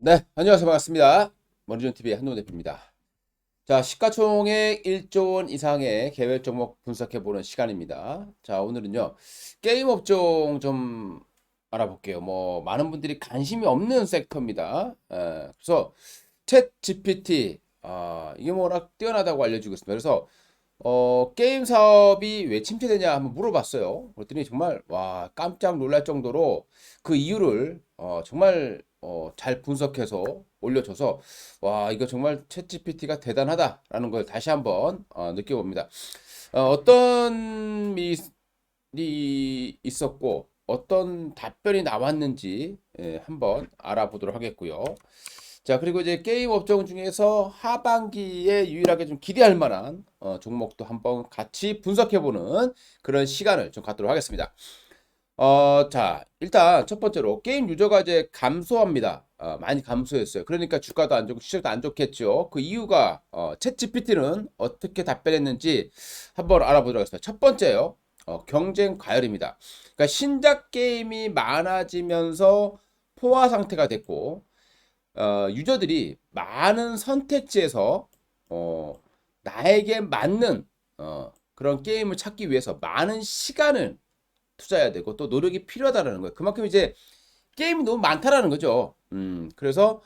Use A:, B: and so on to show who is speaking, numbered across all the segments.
A: 네, 안녕하세요. 반갑습니다. 머리존TV의 한노 대표입니다. 자, 시가총액 1조 원 이상의 개별 종목 분석해보는 시간입니다. 자, 오늘은요, 게임 업종 좀 알아볼게요. 뭐, 많은 분들이 관심이 없는 섹터입니다. 에, 그래서, 챗 GPT, 아, 이게 뭐라 뛰어나다고 알려주고 있습니다. 그래서, 어, 게임 사업이 왜 침체되냐 한번 물어봤어요. 그랬더니 정말, 와, 깜짝 놀랄 정도로 그 이유를, 어, 정말 어, 잘 분석해서 올려줘서 와 이거 정말 챗GPT가 대단하다라는 걸 다시 한번 어, 느껴봅니다. 어, 떤 일이 있었고 어떤 답변이 나왔는지 예, 한번 알아보도록 하겠고요. 자 그리고 이제 게임 업종 중에서 하반기에 유일하게 좀 기대할 만한 어, 종목도 한번 같이 분석해보는 그런 시간을 좀 갖도록 하겠습니다. 어, 자, 일단 첫 번째로 게임 유저가 이제 감소합니다. 어, 많이 감소했어요. 그러니까 주가도 안 좋고 시장도 안 좋겠죠. 그 이유가 어, 챗GPT는 어떻게 답변했는지 한번 알아보도록 하겠습니다. 첫 번째요. 어, 경쟁 과열입니다. 그러니까 신작 게임이 많아지면서 포화 상태가 됐고 어, 유저들이 많은 선택지에서 어, 나에게 맞는 어, 그런 게임을 찾기 위해서 많은 시간을 투자해야 되고 또 노력이 필요하다라는 거예요. 그만큼 이제 게임이 너무 많다라는 거죠. 음, 그래서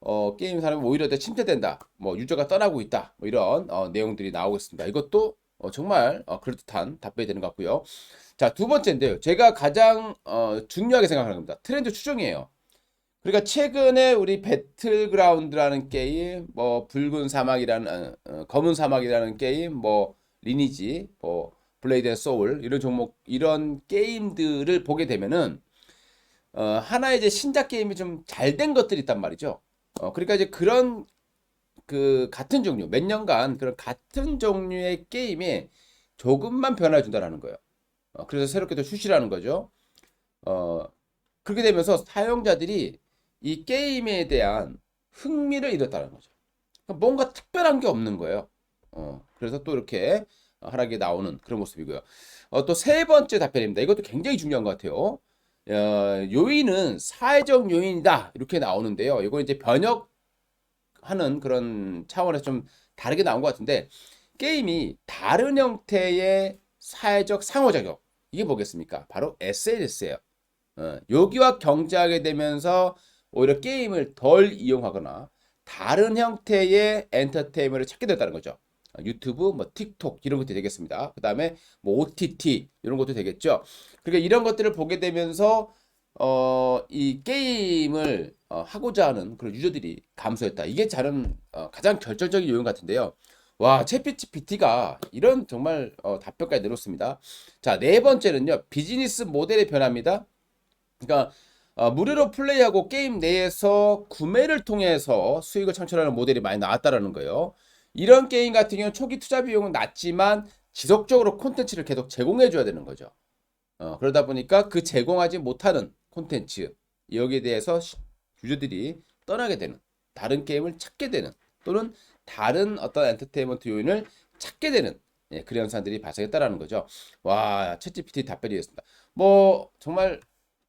A: 어, 게임 사람이 오히려 더 침체된다. 뭐 유저가 떠나고 있다. 뭐 이런 어, 내용들이 나오고 있습니다. 이것도 어, 정말 어, 그럴듯한 답변이 되는 것 같고요. 자, 두 번째인데요. 제가 가장 어, 중요하게 생각하는 겁니다. 트렌드 추정이에요. 그러니까 최근에 우리 배틀그라운드라는 게임, 뭐 붉은 사막이라는 어, 검은 사막이라는 게임, 뭐 리니지, 뭐 블레이드 앤 소울 이런 종목 이런 게임들을 보게 되면은 어, 하나의 이제 신작 게임이 좀 잘 된 것들이 있단 말이죠. 어, 그러니까 이제 그런 그 같은 종류 몇 년간 그런 같은 종류의 게임이 조금만 변화를 준다라는 거예요. 어, 그래서 새롭게 또 출시라는 거죠. 어, 그렇게 되면서 사용자들이 이 게임에 대한 흥미를 잃었다는 거죠. 그러니까 뭔가 특별한 게 없는 거예요. 어, 그래서 또 이렇게 하락이 나오는 그런 모습이고요. 어, 또 세 번째 답변입니다. 이것도 굉장히 중요한 것 같아요. 어, 요인은 사회적 요인이다 이렇게 나오는데요. 이거 이제 번역하는 그런 차원에서 좀 다르게 나온 것 같은데 게임이 다른 형태의 사회적 상호작용 이게 뭐겠습니까? 바로 SNS예요. 어, 여기와 경쟁하게 되면서 오히려 게임을 덜 이용하거나 다른 형태의 엔터테인먼트를 찾게 됐다는 거죠. 유튜브, 뭐 틱톡 이런 것들이 되겠습니다. 그 다음에 뭐 OTT 이런 것도 되겠죠. 그러니까 이런 것들을 보게 되면서 어, 이 게임을 어, 하고자 하는 그런 유저들이 감소했다. 이게 다른 어, 가장 결정적인 요인 같은데요. 와, 챗GPT가 이런 정말 어, 답변까지 내놓습니다. 자, 네 번째는요. 비즈니스 모델의 변화입니다. 그러니까 어, 무료로 플레이하고 게임 내에서 구매를 통해서 수익을 창출하는 모델이 많이 나왔다라는 거예요. 이런 게임 같은 경우는 초기 투자 비용은 낮지만 지속적으로 콘텐츠를 계속 제공해 줘야 되는 거죠. 어, 그러다 보니까 그 제공하지 못하는 콘텐츠 여기에 대해서 유저들이 떠나게 되는 다른 게임을 찾게 되는 또는 다른 어떤 엔터테인먼트 요인을 찾게 되는 예, 그런 현상들이 발생했다라는 거죠. 와, 챗GPT 답변이었습니다. 뭐 정말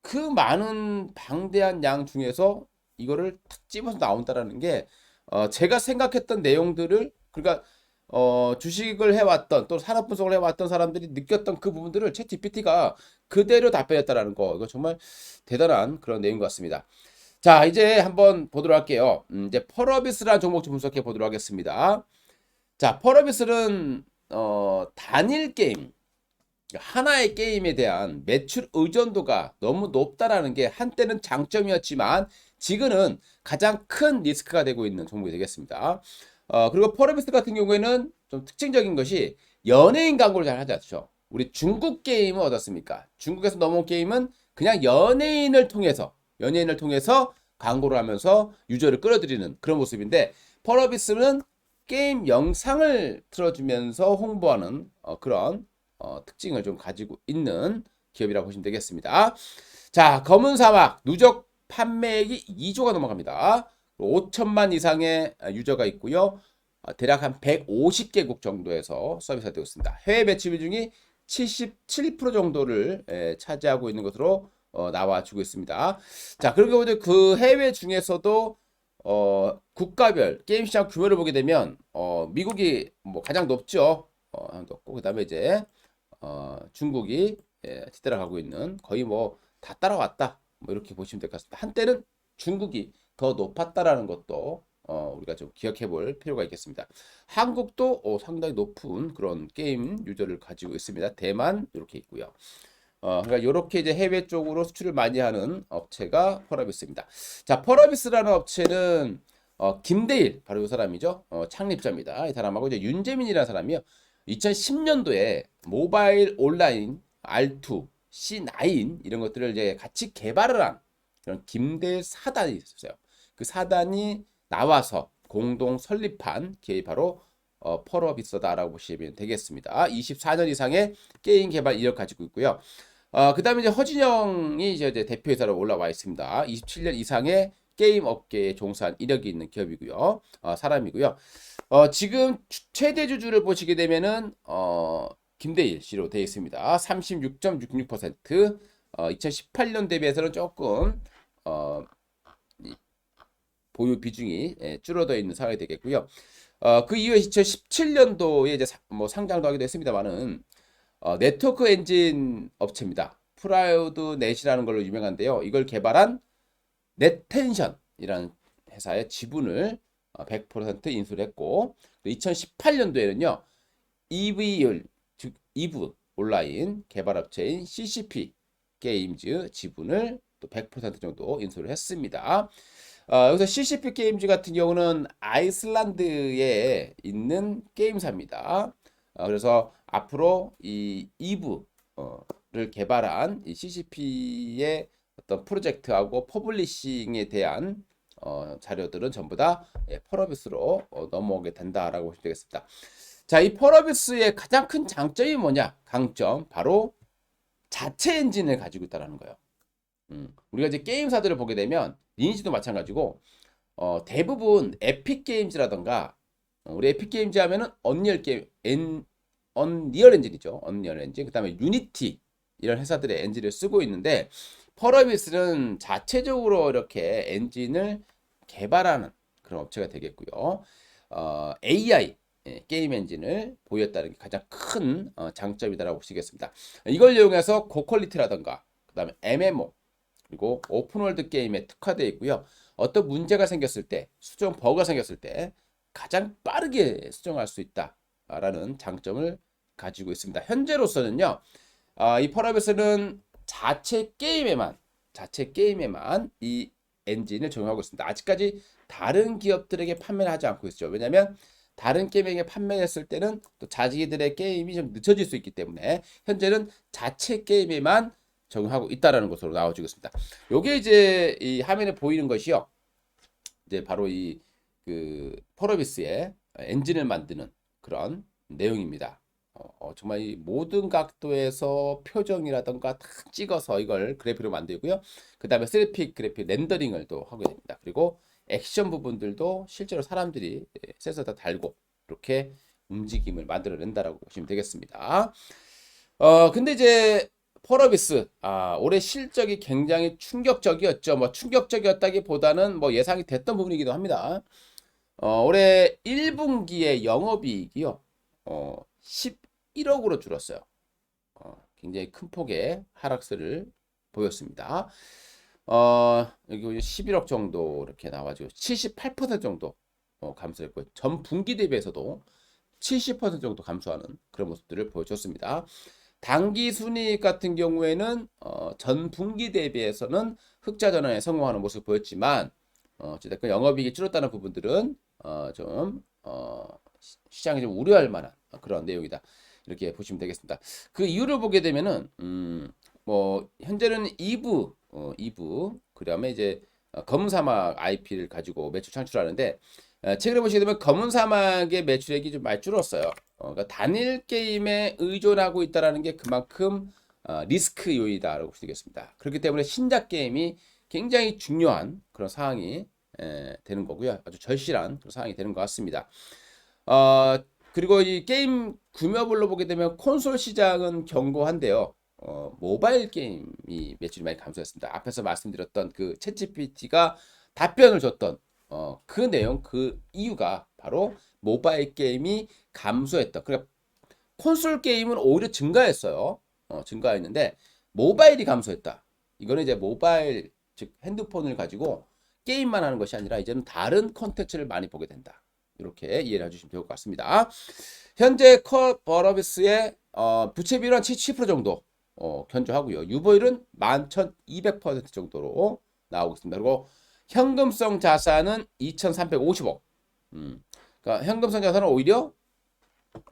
A: 그 많은 방대한 양 중에서 이거를 탁 집어서 나온다라는 게 어, 제가 생각했던 내용들을 그러니까 어, 주식을 해왔던 또 산업 분석을 해왔던 사람들이 느꼈던 그 부분들을 채 GPT가 그대로 답변했다라는 거 이거 정말 대단한 그런 내용 같습니다. 자 이제 한번 보도록 할게요. 음, 이제 펄어비스라는 종목 좀 분석해 보도록 하겠습니다. 자 펄어비스는 어, 단일 게임 하나의 게임에 대한 매출 의존도가 너무 높다라는 게 한때는 장점이었지만 지금은 가장 큰 리스크가 되고 있는 종목이 되겠습니다. 어, 그리고 포레비스 같은 경우에는 좀 특징적인 것이 연예인 광고를 잘 하지 않죠. 우리 중국 게임은 어떻습니까? 중국에서 넘어온 게임은 그냥 연예인을 통해서 연예인을 통해서 광고를 하면서 유저를 끌어들이는 그런 모습인데 펄어비스는 게임 영상을 틀어주면서 홍보하는 어, 그런 어, 특징을 좀 가지고 있는 기업이라고 보시면 되겠습니다. 자, 검은 사막 누적 판매액이 2조가 넘어갑니다. 5천만 이상의 유저가 있고요. 어, 대략 한 150개국 정도에서 서비스가 되고 있습니다. 해외 매출 비중이 77% 정도를 에, 차지하고 있는 것으로 어, 나와주고 있습니다. 자, 그리고 이제 그 해외 중에서도 어, 국가별 게임 시장 규모를 보게 되면 어, 미국이 뭐 가장 높죠. 어, 높고 그다음에 이제 어, 중국이 예, 뒤따라가고 있는 거의 뭐 다 따라왔다. 뭐 이렇게 보시면 될 것 같습니다. 한때는 중국이 더 높았다라는 것도 어, 우리가 좀 기억해 볼 필요가 있겠습니다. 한국도 어, 상당히 높은 그런 게임 유저를 가지고 있습니다. 대만 이렇게 있고요. 어, 그러니까 이렇게 이제 해외 쪽으로 수출을 많이 하는 업체가 펄어비스입니다. 자, 펄어비스라는 업체는 어, 김대일 바로 이 사람이죠. 어, 창립자입니다. 이 사람하고 이제 윤재민이라는 사람이요. 2010년도에 모바일 온라인 R2, C9 이런 것들을 이제 같이 개발을 한 그런 김대일 사단이 있었어요. 그 사단이 나와서 공동 설립한 기업이 바로 어, 펄어비스다라고 보시면 되겠습니다. 24년 이상의 게임 개발 이력 가지고 있고요. 어, 그 다음에 이제 허진영이 이제 이제 대표이사로 올라와 있습니다. 27년 이상의 게임 업계에 종사한 이력이 있는 기업이고요. 어, 사람이고요. 어, 지금 추- 최대 주주를 보시게 되면은 어, 김대일 씨로 되어 있습니다. 36.66%. 어, 2018년 대비해서는 조금 어, 이 보유 비중이 예, 줄어들어 있는 상황이 되겠고요. 어, 그 이후에 2017년도에 이제 사- 뭐 상장도 하기도 했습니다만은 어, 네트워크 엔진 업체입니다. 프라우드 넷이라는 걸로 유명한데요. 이걸 개발한 넷텐션이라는 회사의 지분을 어, 100% 인수를 했고 2018년도에는요. EV율 즉 이브 온라인 개발업체인 CCP 게임즈 지분을 또 100% 정도 인수를 했습니다. 어, 여기서 CCP 게임즈 같은 경우는 아이슬란드에 있는 게임사입니다. 어, 그래서 앞으로 이 이브를 개발한 이 CCP의 어떤 프로젝트하고 퍼블리싱에 대한 어, 자료들은 전부 다 예, 펄어비스로 어, 넘어오게 된다라고 보시면 되겠습니다. 자, 이 펄어비스의 가장 큰 장점이 뭐냐? 강점 바로 자체 엔진을 가지고 있다는 거예요. 음, 우리가 이제 게임사들을 보게 되면 리니지도 마찬가지고 어, 대부분 에픽 게임즈라던가 어, 우리 에픽 게임즈 하면은 언리얼 게임 엔 언리얼 엔진이죠. 언리얼 엔진. 그다음에 유니티 이런 회사들의 엔진을 쓰고 있는데 펄어비스는 자체적으로 이렇게 엔진을 개발하는 그런 업체가 되겠고요. 어, AI 예, 게임 엔진을 보였다는 게 가장 큰 어, 장점이다라고 보시겠습니다. 이걸 이용해서 고퀄리티라던가 그다음에 MMO 그리고 오픈월드 게임에 특화되어 있고요. 어떤 문제가 생겼을 때, 수정 버그가 생겼을 때 가장 빠르게 수정할 수 있다라는 장점을 가지고 있습니다. 현재로서는요, 아, 이 펄업에서는 자체 게임에만, 자체 게임에만 이 엔진을 적용하고 있습니다. 아직까지 다른 기업들에게 판매를 하지 않고 있죠. 왜냐하면 다른 게임에게 판매했을 때는 또 자기들의 게임이 좀 늦춰질 수 있기 때문에 현재는 자체 게임에만 적용하고 있다라는 것으로 나와주고 있습니다. 요게 이제 이 화면에 보이는 것이요. 이제 바로 이그 펄어비스의 엔진을 만드는 그런 내용입니다. 어, 어, 정말 이 모든 각도에서 표정이라던가 탁 찍어서 이걸 그래픽으로 만들고요. 그 다음에 3픽 그래픽 렌더링을 또 하게 됩니다. 그리고 액션 부분들도 실제로 사람들이 예, 센서 다 달고 이렇게 움직임을 만들어낸다라고 보시면 되겠습니다. 어, 근데 이제 펄어비스 아, 올해 실적이 굉장히 충격적이었죠. 뭐 충격적이었다기보다는 뭐 예상이 됐던 부분이기도 합니다. 어, 올해 1분기의 영업이익이요. 어, 11억으로 줄었어요. 어, 굉장히 큰 폭의 하락세를 보였습니다. 어, 여기 11억 정도 이렇게 나와가지고 78% 정도 어, 감소했고 전 분기 대비해서도 70% 정도 감소하는 그런 모습들을 보여줬습니다. 단기 순이익 같은 경우에는 어, 전 분기 대비해서는 흑자 전환에 성공하는 모습을 보였지만 어, 어쨌든 영업이익이 줄었다는 부분들은 어, 좀 어, 시- 시장이 좀 우려할 만한 그런 내용이다. 이렇게 보시면 되겠습니다. 그 이유를 보게 되면은 음, 뭐 현재는 2부 어, 2부 그다음에 이제 어, 검은 사막 IP를 가지고 매출 창출하는데 어, 최근에 보시게 되면 검은 사막의 매출액이 좀 많이 줄었어요. 어, 그러니까 단일 게임에 의존하고 있다라는 게 그만큼 어, 리스크 요인이다라고 보시겠습니다. 그렇기 때문에 신작 게임이 굉장히 중요한 그런 상황이 에, 되는 거고요. 아주 절실한 그런 상황이 되는 것 같습니다. 어, 그리고 이 게임 규모별로 보게 되면 콘솔 시장은 견고한데요. 어, 모바일 게임이 매출이 많이 감소했습니다. 앞에서 말씀드렸던 그 챗GPT가 답변을 줬던 어, 그 내용, 그 이유가 바로 모바일 게임이 감소했다. 그러니까 콘솔 게임은 오히려 증가했어요. 어, 증가했는데 모바일이 감소했다. 이거는 이제 모바일 즉 핸드폰을 가지고 게임만 하는 것이 아니라 이제는 다른 컨텐츠를 많이 보게 된다. 이렇게 이해를 해주시면 될 것 같습니다. 현재 커버러비스의 어, 부채 비율 한 70% 정도 어, 견조하고요. 유보율은 11,200% 정도로 나오고 있습니다. 그리고 현금성 자산은 2,350억. 음, 그러니까 현금성 자산은 오히려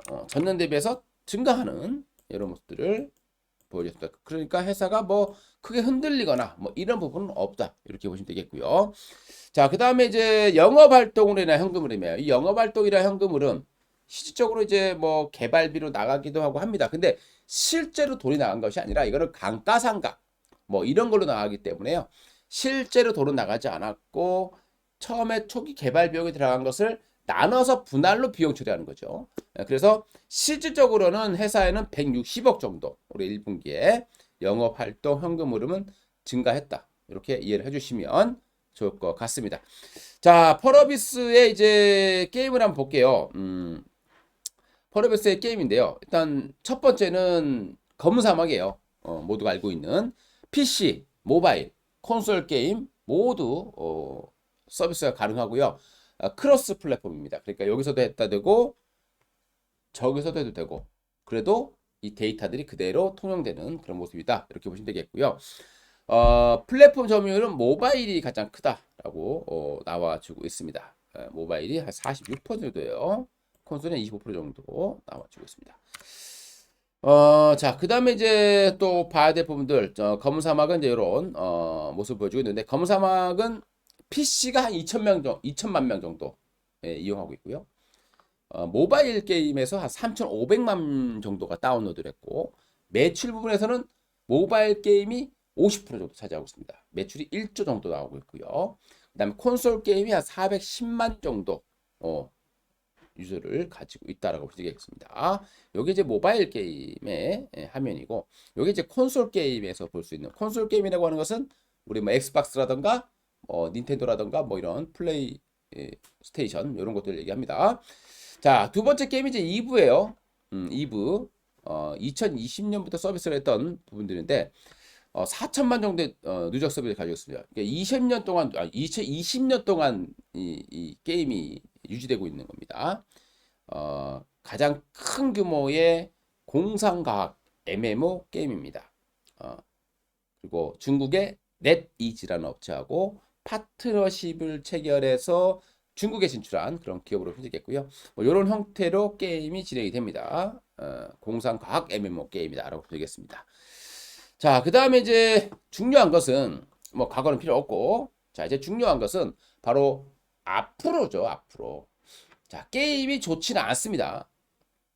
A: 어, 전년 대비해서 증가하는 이런 모습들을 보여줬습니다. 그러니까 회사가 뭐 크게 흔들리거나 뭐 이런 부분은 없다. 이렇게 보시면 되겠고요. 자, 그 다음에 이제 영업 활동으로 인한 현금 흐름이에요. 이 영업 활동이나 현금 흐름 실질적으로 이제 뭐 개발비로 나가기도 하고 합니다. 근데 실제로 돈이 나간 것이 아니라 이거는 감가상각 뭐 이런 걸로 나가기 때문에요. 실제로 돈은 나가지 않았고 처음에 초기 개발 비용이 들어간 것을 나눠서 분할로 비용 처리하는 거죠. 그래서 실질적으로는 회사에는 160억 정도 올해 1분기에 영업 활동 현금 흐름은 증가했다. 이렇게 이해를 해주시면 좋을 것 같습니다. 자, 펄어비스의 이제 게임을 한번 볼게요. 음, 펄어비스의 게임인데요. 일단 첫 번째는 검은 사막이에요. 어, 모두가 알고 있는 PC, 모바일, 콘솔 게임 모두 어, 서비스가 가능하고요. 아, 크로스 플랫폼입니다. 그러니까 여기서도 했다 되고 저기서도 해도 되고 그래도 이 데이터들이 그대로 통용되는 그런 모습이다. 이렇게 보시면 되겠고요. 어, 플랫폼 점유율은 모바일이 가장 크다라고 어, 나와주고 있습니다. 에, 모바일이 한 46%예요. 콘솔은 25% 정도 나와주고 있습니다. 어, 자, 그 다음에 이제 또 봐야 될 부분들, 어, 검은 사막은 이제 이런, 어, 모습을 보여주고 있는데, 검은 사막은 PC가 한 2,000명 정도, 2천만 명 정도 예, 이용하고 있고요. 어, 모바일 게임에서 한 3,500만 정도가 다운로드를 했고, 매출 부분에서는 모바일 게임이 50% 정도 차지하고 있습니다. 매출이 1조 정도 나오고 있고요. 그 다음에 콘솔 게임이 한 410만 정도, 어, 유저를 가지고 있다라고 있겠습니다. 여기 이제 모바일 게임의 예, 화면이고, 여기 이제 콘솔 게임에서 볼 수 있는 콘솔 게임이라고 하는 것은 우리 뭐 엑스박스라던가 뭐 닌텐도라던가 뭐 이런 플레이 예, 스테이션 이런 것들 얘기합니다. 자, 두 번째 게임이 이제 2부예요. 음, 2부. 어, 2020년부터 서비스를 했던 부분들인데 어, 4천만 정도의 어, 누적 서비스를 가지고 있습니다. 그러니까 20년 동안 아, 2020년 동안 이, 이 게임이 유지되고 있는 겁니다. 어, 가장 큰 규모의 공상과학 MMO 게임입니다. 어, 그리고 중국의 넷이지라는 업체하고 파트너십을 체결해서 중국에 진출한 그런 기업으로 표시겠고요. 뭐 이런 형태로 게임이 진행이 됩니다. 어, 공상과학 MMO 게임이다 라고 표시겠습니다. 자, 그 다음에 이제 중요한 것은 뭐 과거는 필요 없고 자 이제 중요한 것은 바로 앞으로죠, 앞으로. 자, 게임이 좋지는 않습니다.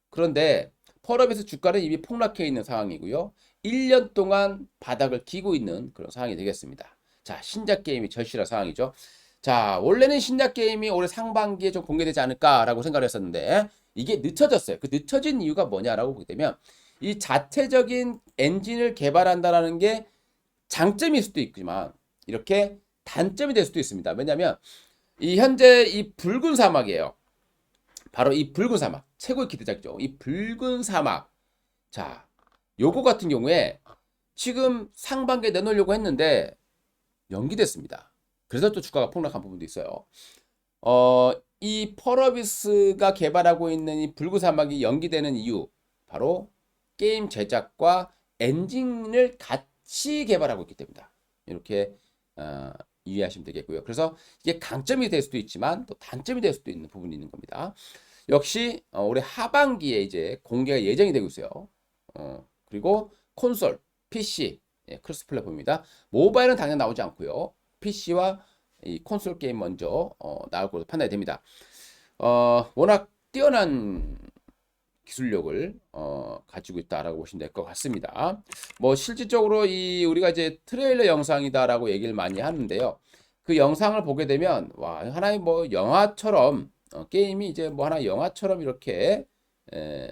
A: 그런데 펄업에서 주가는 이미 폭락해 있는 상황이고요. 1년 동안 바닥을 기고 있는 그런 상황이 되겠습니다. 자, 신작 게임이 절실한 상황이죠. 자, 원래는 신작 게임이 올해 상반기에 좀 공개되지 않을까라고 생각을 했었는데 이게 늦춰졌어요. 그 늦춰진 이유가 뭐냐라고 보게 되면 이 자체적인 엔진을 개발한다라는 게 장점일 수도 있지만 이렇게 단점이 될 수도 있습니다. 왜냐하면 이 현재 이 붉은 사막이에요. 바로 이 붉은 사막 최고의 기대작죠. 이 붉은 사막. 자, 요거 같은 경우에 지금 상반기에 내놓으려고 했는데 연기됐습니다. 그래서 또 주가가 폭락한 부분도 있어요. 어, 이 펄어비스가 개발하고 있는 이 붉은 사막이 연기되는 이유 바로 게임 제작과 엔진을 같이 개발하고 있기 때문이다. 이렇게 어, 이해하시면 되겠고요. 그래서 이게 강점이 될 수도 있지만 또 단점이 될 수도 있는 부분이 있는 겁니다. 역시 어, 올해 하반기에 이제 공개가 예정이 되고 있어요. 어, 그리고 콘솔, PC, 예, 크로스 플랫폼입니다. 모바일은 당연 나오지 않고요. PC와 이 콘솔 게임 먼저 어, 나올 것으로 판단이 됩니다. 어, 워낙 뛰어난 기술력을 어, 가지고 있다라고 보시면 될 것 같습니다. 뭐 실질적으로 이 우리가 이제 트레일러 영상이다라고 얘기를 많이 하는데요. 그 영상을 보게 되면 와 하나의 뭐 영화처럼 어, 게임이 이제 뭐 하나 영화처럼 이렇게 에,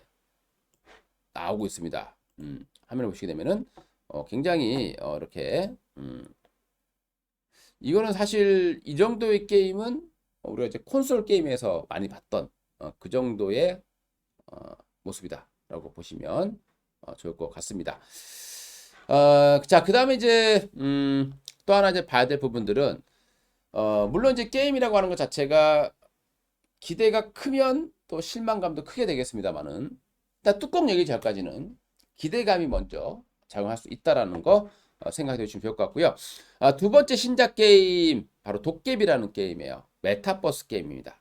A: 나오고 있습니다. 음, 화면을 보시게 되면은 어, 굉장히 어, 이렇게 음, 이거는 사실 이 정도의 게임은 우리가 이제 콘솔 게임에서 많이 봤던 어, 그 정도의 어, 모습이다라고 보시면 어, 좋을 것 같습니다. 어, 자, 그 다음에 이제, 음, 또 하나 이제 봐야 될 부분들은, 어, 물론 이제 게임이라고 하는 것 자체가 기대가 크면 또 실망감도 크게 되겠습니다만은, 일단 뚜껑 열기 전까지는 기대감이 먼저 작용할 수 있다라는 거 어, 생각해 주시면 좋을 것 같고요. 아, 두 번째 신작 게임, 바로 도깨비라는 게임이에요. 메타버스 게임입니다.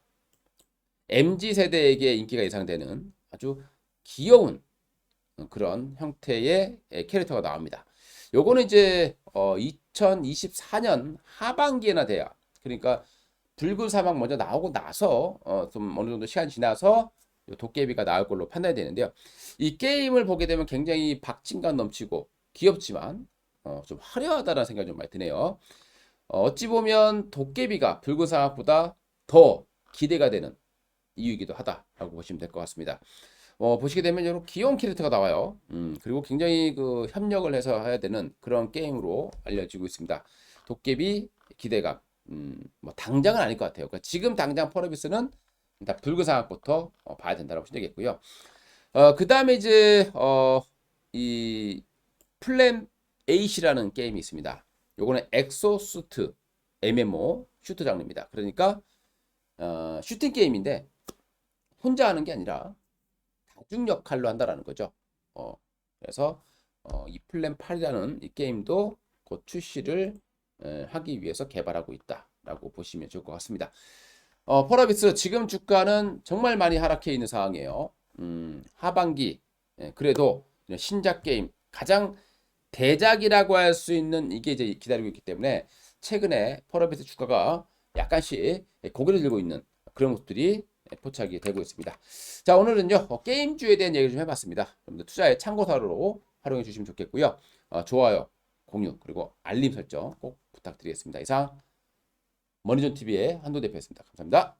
A: MZ 세대에게 인기가 예상되는 아주 귀여운 그런 형태의 예, 캐릭터가 나옵니다. 요거는 이제 어 2024년 하반기에나 돼야 그러니까 붉은 사막 먼저 나오고 나서 어 좀 어느 정도 시간 이 지나서 요 도깨비가 나올 걸로 판단이 되는데요. 이 게임을 보게 되면 굉장히 박진감 넘치고 귀엽지만 어 좀 화려하다는 생각이 좀 많이 드네요. 어, 어찌 보면 도깨비가 붉은 사막보다 더 기대가 되는 이유이기도 하다라고 보시면 될 것 같습니다. 어, 보시게 되면 이런 귀여운 캐릭터가 나와요. 음, 그리고 굉장히 그 협력을 해서 해야 되는 그런 게임으로 알려지고 있습니다. 도깨비 기대감. 음, 뭐 당장은 아닐 것 같아요. 그러니까 지금 당장 펄어비스는 일단 붉은 상황부터 어, 봐야 된다고 보시면 되겠고요. 어, 그 다음에 이제 어, 이 플랜 8이라는 게임이 있습니다. 요거는 엑소수트 MMO 슈트 장르입니다. 그러니까 어, 슈팅 게임인데 혼자 하는 게 아니라 다중 역할로 한다라는 거죠. 어, 그래서 어, 이 플랜 8이라는 이 게임도 곧 출시를 에, 하기 위해서 개발하고 있다라고 보시면 좋을 것 같습니다. 어, 펄어비스 지금 주가는 정말 많이 하락해 있는 상황이에요. 음, 하반기 예, 그래도 신작 게임 가장 대작이라고 할 수 있는 이게 이제 기다리고 있기 때문에 최근에 펄어비스 주가가 약간씩 고개를 들고 있는 그런 모습들이 포착이 되고 있습니다. 자, 오늘은요, 어, 게임주에 대한 얘기를 좀 해봤습니다. 여러분들 투자의 참고사로 활용해 주시면 좋겠고요. 어, 좋아요, 공유, 그리고 알림 설정 꼭 부탁드리겠습니다. 이상 머니존TV의 한도 대표였습니다. 감사합니다.